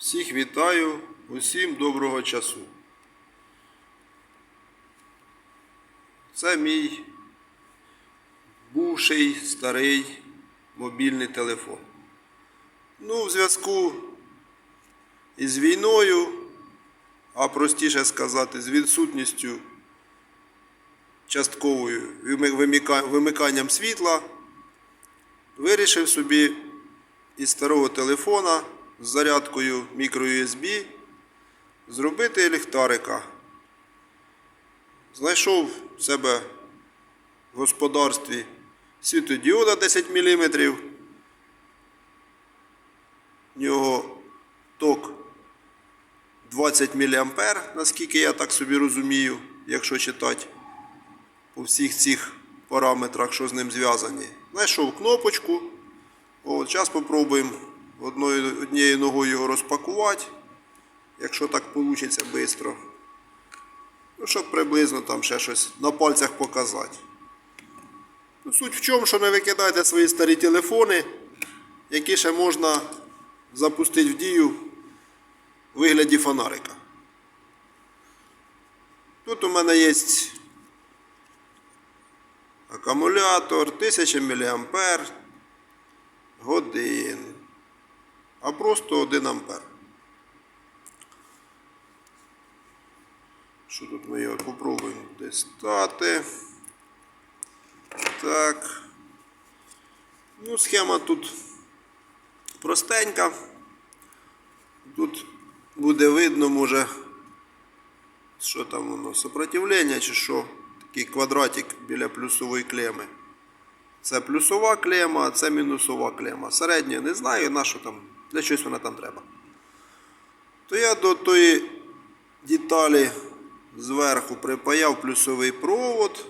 Всіх вітаю, усім доброго часу. Це мій бувший старий мобільний телефон. Ну, в зв'язку із війною, а простіше сказати, з відсутністю частковою вимиканням світла, вирішив собі із старого телефона з зарядкою microUSB зробити ліхтарика. Знайшов в себе в господарстві світодіода 10 мм. В нього ток 20 мА, наскільки я так собі розумію, якщо читати по всіх цих параметрах, що з ним зв'язані. Знайшов кнопочку. От, зараз спробуємо одною, однією ногою його розпакувати, якщо так вийде швидко. Ну, щоб приблизно там ще щось на пальцях показати. Ну, суть в чому, що не викидайте свої старі телефони, які ще можна запустити в дію в вигляді фонарика. Тут у мене є акумулятор 1000 мА годин, а просто 1 ампер. Що тут ми його попробуємо дістати? Так. Ну, схема тут простенька. Тут буде видно, може, що там воно, сопротивлення чи що. Такий квадратик біля плюсової клеми. Це плюсова клема, а це мінусова клема. Середньої не знаю, на що там, для чогось вона там треба. То я до тої деталі зверху припаяв плюсовий провод.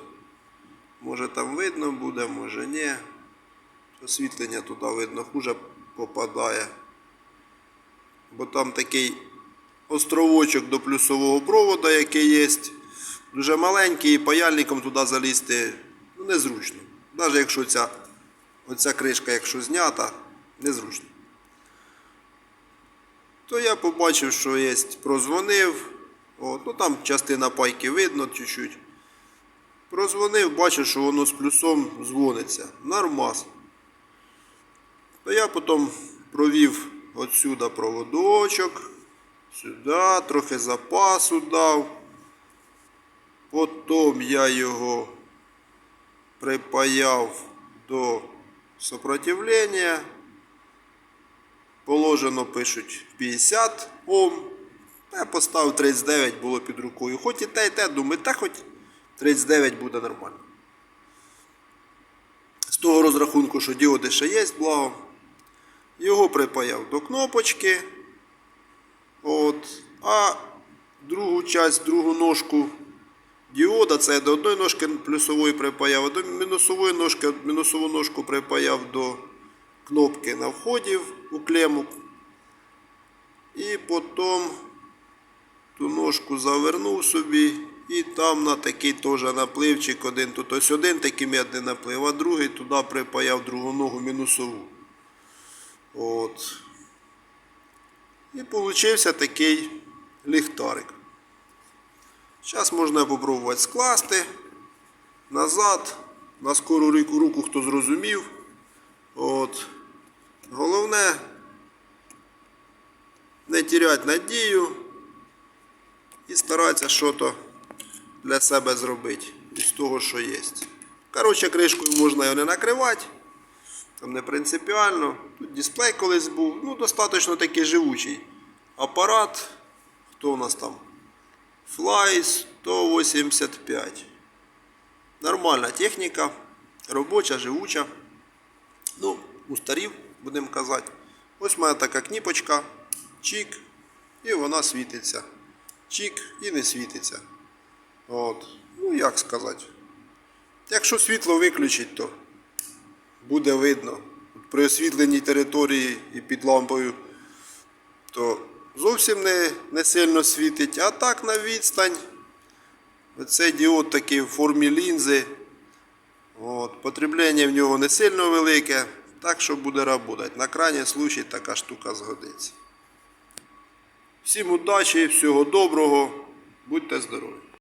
Може там видно буде, може ні. Освітлення туди видно хуже попадає. Бо там такий островочок до плюсового провода, який є. Дуже маленький і паяльником туди залізти ну, незручно. Навіть якщо ця, оця кришка, якщо знята, незручно. То я побачив, що є, прозвонив. От, ну там частина пайки видно чуть-чуть. Прозвонив, бачив, що воно з плюсом дзвониться. Нормас. То я потім провів отсюда проводочок, сюди, трохи запасу дав. Потім я його припаяв до сопротивлення. Положено пишуть 50 Ом. Я поставив 39, було під рукою. Хоч і те, і те, думаю, та хоч 39 буде нормально. З того розрахунку, що діоди ще є, благо. Його припаяв до кнопочки. От. А другу часть, другу ножку діода, це я до одної ножки плюсової припаяв, а до мінусової ножки, мінусову ножку припаяв до кнопки на вході у клему. І потім ту ножку завернув собі і там на такий теж напливчик один. Тут один такий медний наплив, а другий туди припаяв другу ногу мінусову. От. І получився такий ліхтарик. Зараз можна попробувати скласти назад, на скору руку хто зрозумів. От. Головне не теряти надію і старатися щось для себе зробити із того, що є. Коротше, кришкою можна його не накривати. Там не принципіально. Тут дисплей колись був. Ну, достатньо такий живучий. Апарат. Хто у нас там? Fly 185. Нормальна техніка. Робоча, живуча. Ну, устарів, будемо казати. Ось моя така кніпочка. Чик. І вона світиться. Чик і не світиться. От. Ну, як сказати. Якщо світло виключить, то буде видно. При освітленій території і під лампою, то зовсім не, не сильно світить. А так на відстань. Оцей діод такий в формі лінзи. От, потреблення в нього не сильно велике, так що буде працювати. На крайній случай така штука згодиться. Всім удачі, всього доброго, будьте здорові!